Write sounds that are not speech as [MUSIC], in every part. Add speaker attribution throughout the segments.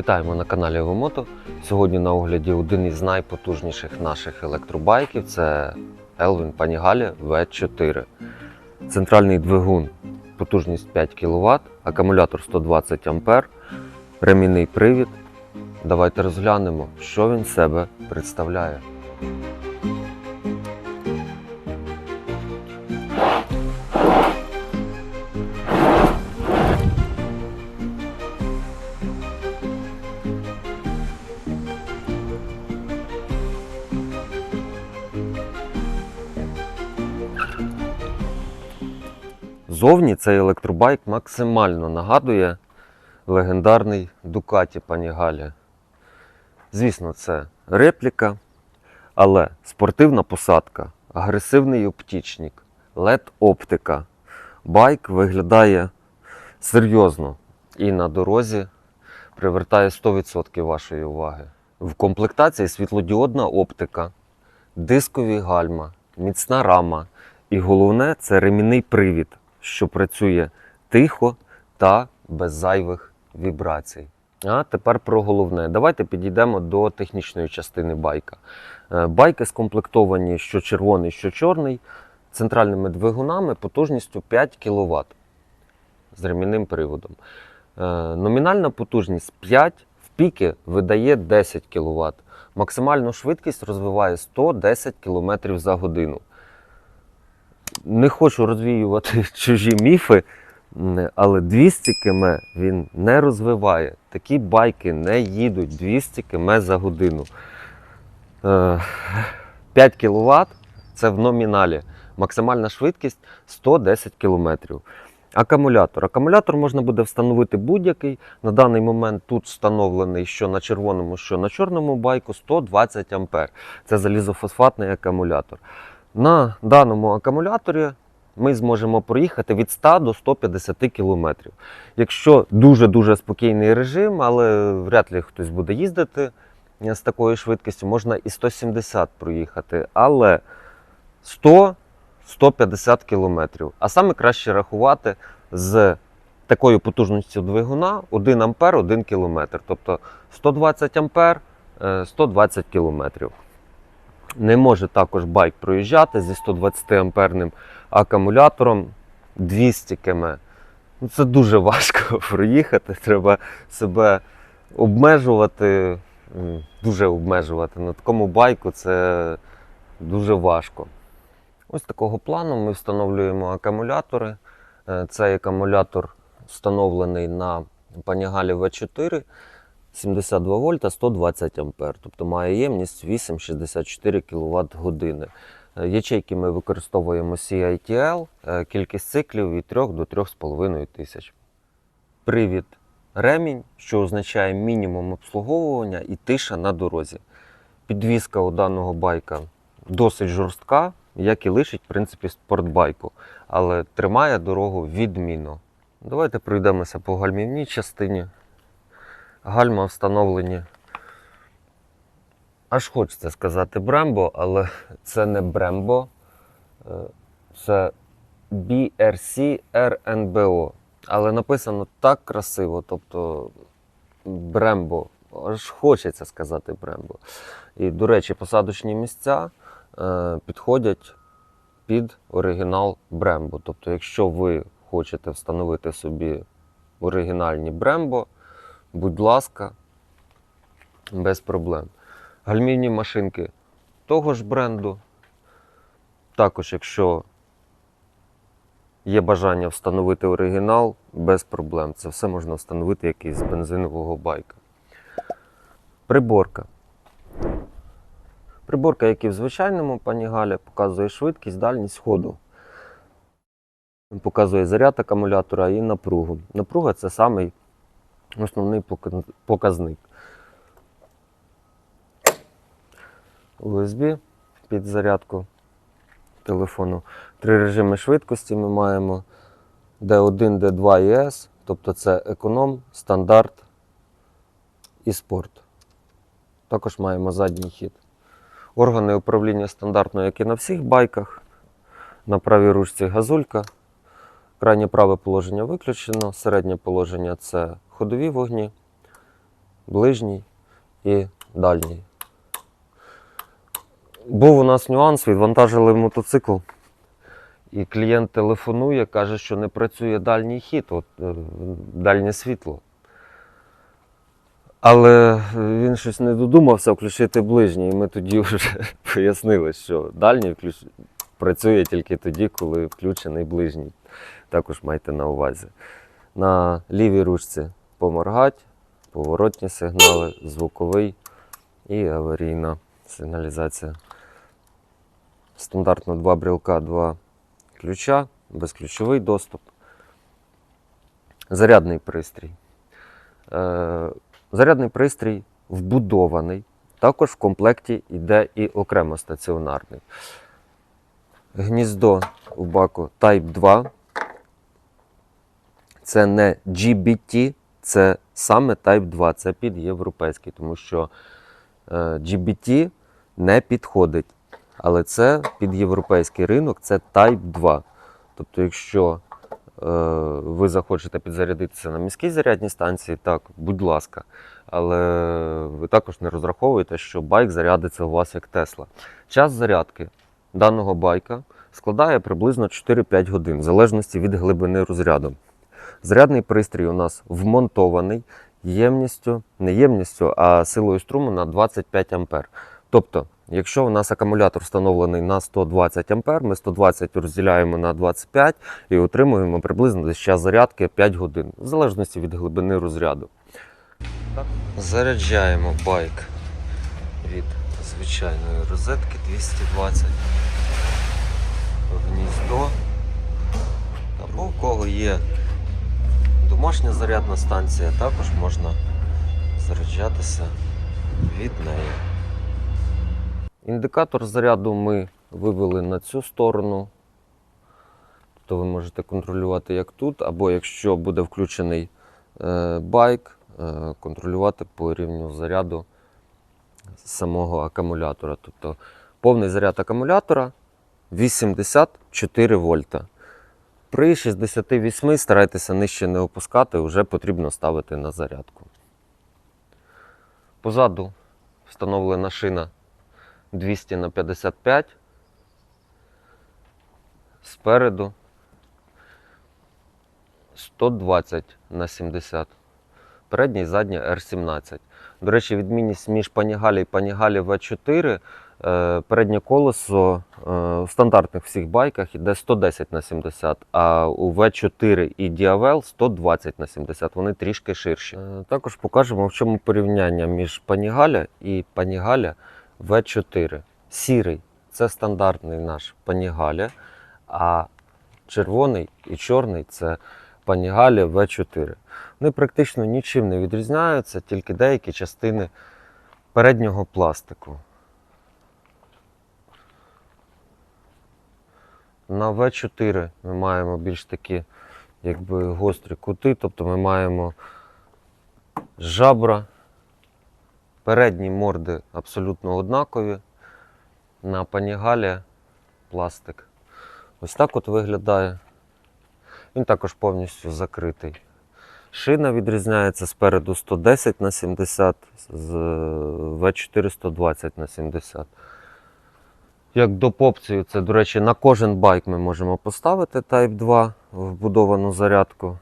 Speaker 1: Вітаємо на каналі Евомото. Сьогодні на огляді один із найпотужніших наших електробайків це Elvin Panigale V4. Центральний двигун, потужність 5 кВт, акумулятор 120 А, ремінний привід. Давайте розглянемо, що він себе представляє. Цей електробайк максимально нагадує легендарний Ducati Panigale. Звісно, це репліка, але спортивна посадка, агресивний оптічник, LED-оптика. Байк виглядає серйозно і на дорозі привертає 100% вашої уваги. В комплектації світлодіодна оптика, дискові гальма, міцна рама і головне це ремінний привід, що працює тихо та без зайвих вібрацій. А тепер про головне. Давайте підійдемо до технічної частини байка. Е, Байки скомплектовані що червоний, що чорний, центральними двигунами потужністю 5 кВт з ремінним приводом. Е, Номінальна потужність 5, в піки видає 10 кВт. Максимальну швидкість розвиває 110 км за годину. Не хочу розвіювати [LAUGHS] чужі міфи, але 200 км він не розвиває. Такі байки не їдуть 200 км за годину. Е, 5 кВт це в номіналі. Максимальна швидкість 110 км. Акумулятор. Акумулятор можна буде встановити будь-який. На даний момент тут встановлений що на червоному, що на чорному байку 120 А. Це залізофосфатний акумулятор. На даному акумуляторі ми зможемо проїхати від 100 до 150 км. Якщо дуже-дуже спокійний режим, але вряд ли хтось буде їздити е, з такою швидкістю, можна і 170 проїхати. Але 100 150 км. А саме краще рахувати з такою потужністю двигуна 1 ампер 1 км. Тобто 120 ампер е, 120 км. Не може також байк проїжджати зі 120 амперним акумулятором 200 км. Ну, це дуже важко [LAUGHS] проїхати. Треба себе обмежувати, дуже обмежувати. На такому байку це дуже важко. Ось такого плану ми встановлюємо акумулятори. Е, Цей акумулятор встановлений на Panigale V4 72 вольта 120 ампер, тобто має ємність 8,64 кВт години. Ячейки ми використовуємо CITL, е, кількість циклів від 3 до 3,5 тисяч. Привід ремінь, що означає мінімум обслуговування і тиша на дорозі. Підвізка у даного байка досить жорстка, як і лишить, в принципі, спортбайку, але тримає дорогу відмінно. Давайте пройдемося по гальмівній частині. Гальма встановлені. Аж хочеться сказати Брембо, але це не Брембо, е, це BRC RNBO. Але написано так красиво, тобто Брембо. Аж хочеться сказати Брембо. І, до речі, посадочні місця е, підходять під оригінал Брембо. Тобто, якщо ви хочете встановити собі оригінальні Брембо, будь ласка, без проблем. Гальмівні машинки того ж бренду. Також, якщо є бажання встановити оригінал, без проблем. Це все можна встановити як із бензинового байка. Приборка. Приборка, як і в звичайному панігалі, показує швидкість, дальність ходу. Показує заряд акумулятора і напругу. Напруга це самий основний показник. USB під зарядку телефону. Три режими швидкості ми маємо D1, D2 і S, тобто це економ, стандарт і спорт. Також маємо задній хід. Органи управління стандартно, як і на всіх байках. На правій ручці газулька. Крайнє праве положення виключено. Середнє положення це ходові вогні. ближній і дальній. Був у нас нюанс, відвантажили мотоцикл, і клієнт телефонує, каже, що не працює дальній хід, от, е, дальнє світло. Але він щось не додумався включити ближній. І ми тоді вже [LAUGHS] пояснили, що дальній включ... працює тільки тоді, коли включений ближній. Також майте на увазі. На лівій ручці поморгать, поворотні сигнали, звуковий і аварійна сигналізація. Стандартно два брілка, два ключа, безключовий доступ. Зарядний пристрій. Е, Зарядний пристрій вбудований. Також в комплекті йде і окремо стаціонарний. Гніздо у баку Type 2. Це не GBT, це саме Type 2, це під європейський, тому що е, GBT не підходить. Але це під європейський ринок, це Type 2. Тобто, якщо е, ви захочете підзарядитися на міській зарядній станції, так, будь ласка. Але ви також не розраховуєте, що байк зарядиться у вас як Тесла. Час зарядки даного байка складає приблизно 4-5 годин, в залежності від глибини розряду. Зарядний пристрій у нас вмонтований ємністю, не ємністю, а силою струму на 25 А. Тобто, якщо у нас акумулятор встановлений на 120 А, ми 120 розділяємо на 25 і отримуємо приблизно десь час зарядки 5 годин, в залежності від глибини розряду. Заряджаємо байк від звичайної розетки 220 в гніздо. Або в кого є домашня зарядна станція, також можна заряджатися від неї. Індикатор заряду ми вивели на цю сторону. Тобто ви можете контролювати як тут, або якщо буде включений е, байк, е, контролювати по рівню заряду самого акумулятора. Тобто повний заряд акумулятора 84 вольта. При 68 старайтеся нижче не опускати, вже потрібно ставити на зарядку. Позаду встановлена шина 200 на 55. Спереду 120 на 70. Передня і задня R17. До речі, відмінність між Panigale і Panigale V4. Е, Переднє колесо е, в стандартних всіх байках йде 110 на 70, а у V4 і Diavel 120 на 70. Вони трішки ширші. Е, Також покажемо, в чому порівняння між Panigale і Panigale V4. Сірий це стандартний наш Panigale, а червоний і чорний це Panigale V4. Вони практично нічим не відрізняються, тільки деякі частини переднього пластику. На V4 ми маємо більш такі якби, гострі кути, тобто ми маємо жабра, передні морди абсолютно однакові. На панігалі пластик. Ось так от виглядає. Він також повністю закритий. Шина відрізняється спереду 110 на 70, з V4 120 на 70. Як до попцію, це, до речі, на кожен байк ми можемо поставити Type 2 вбудовану зарядку.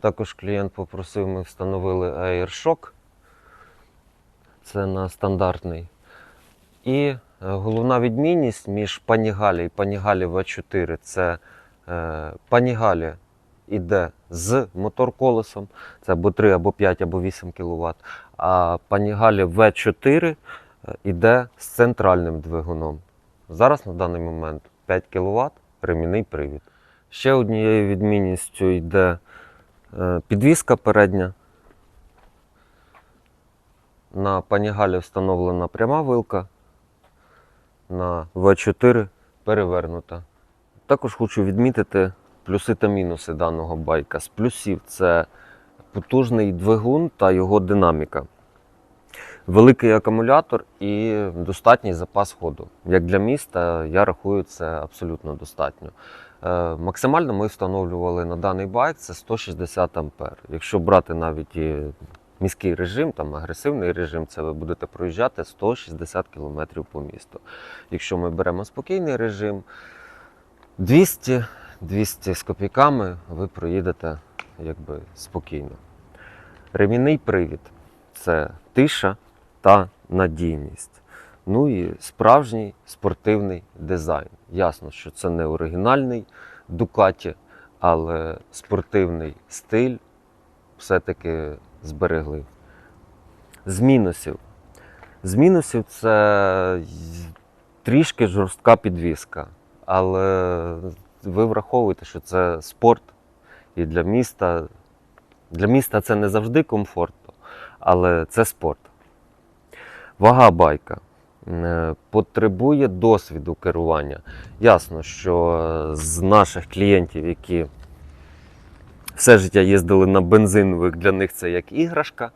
Speaker 1: Також клієнт попросив, ми встановили AirShock. Це на стандартний. І е, головна відмінність між Panigale і Panigale V4 це е, Panigale йде з мотор-колесом, це або 3, або 5, або 8 кВт. А Panigale V4 йде з центральним двигуном. Зараз на даний момент 5 кВт ремінний привід. Ще однією відмінністю йде е, підвіска передня. На Panigale встановлена пряма вилка, на V4 перевернута. Також хочу відмітити плюси та мінуси даного байка. З плюсів це потужний двигун та його динаміка. Великий акумулятор і достатній запас ходу. Як для міста, я рахую, це абсолютно достатньо. Е, Максимально ми встановлювали на даний байк це 160 А. Якщо брати навіть і міський режим, там агресивний режим, це ви будете проїжджати 160 км по місту. Якщо ми беремо спокійний режим, 200, 200 з копійками ви проїдете якби спокійно. Ремінний привід це тиша та надійність. Ну і справжній спортивний дизайн. Ясно, що це не оригінальний Ducati, але спортивний стиль все-таки зберегли. З мінусів. З мінусів це трішки жорстка підвіска, але ви враховуєте, що це спорт, і для міста, для міста це не завжди комфортно, але це спорт. Вага байка е, потребує досвіду керування. Ясно, що з наших клієнтів, які все життя їздили на бензинових, для них це як іграшка,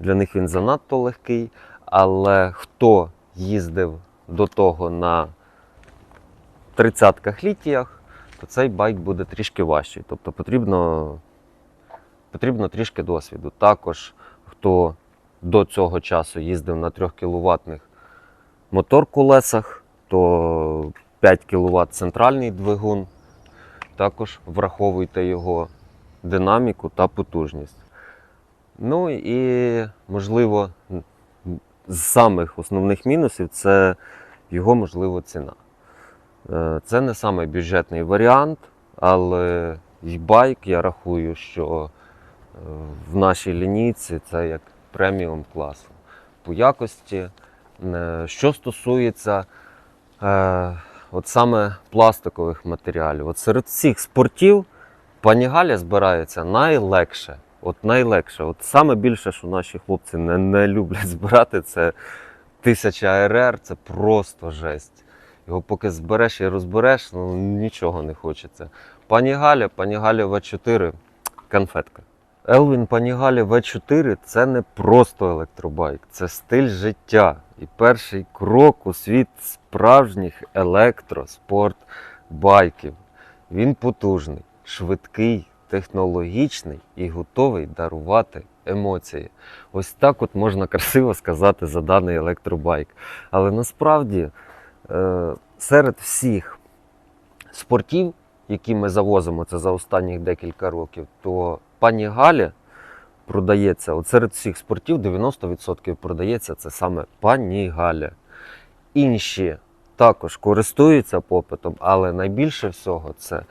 Speaker 1: для них він занадто легкий. Але хто їздив до того на 30-ках літіях, то цей байк буде трішки важчий. Тобто потрібно, потрібно трішки досвіду. Також хто до цього часу їздив на 3 кВт мотор-колесах, то 5 кВт центральний двигун. Також враховуйте його динаміку та потужність. Ну і, можливо, з самих основних мінусів це його, можливо, ціна. Е, Це не самий бюджетний варіант, але і байк я рахую, що е, в нашій лінійці це як преміум класу по якості. Е, Що стосується е, от саме пластикових матеріалів, от серед всіх спортів Панігаля збирається найлегше. От найлегше. От саме більше, що наші хлопці не, не люблять [LAUGHS] збирати, це 1000 РР, це просто жесть. Його поки збереш і розбереш, ну нічого не хочеться. Пані Галя, пані Галя В4 конфетка. Елвін Панігаля В4 це не просто електробайк, це стиль життя і перший крок у світ справжніх електроспортбайків. Він потужний, швидкий, технологічний і готовий дарувати емоції. Ось так от можна красиво сказати за даний електробайк. Але насправді е, серед всіх спортів, які ми завозимо це за останніх декілька років, то пані Галя продається, от серед всіх спортів 90% продається це саме пані Галя. Інші також користуються попитом, але найбільше всього це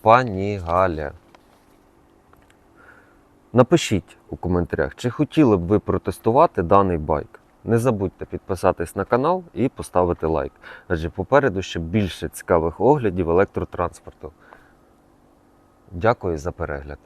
Speaker 1: пані Галя. Напишіть у коментарях, чи хотіли б ви протестувати даний байк. Не забудьте підписатись на канал і поставити лайк, адже попереду ще більше цікавих оглядів електротранспорту. Дякую за перегляд.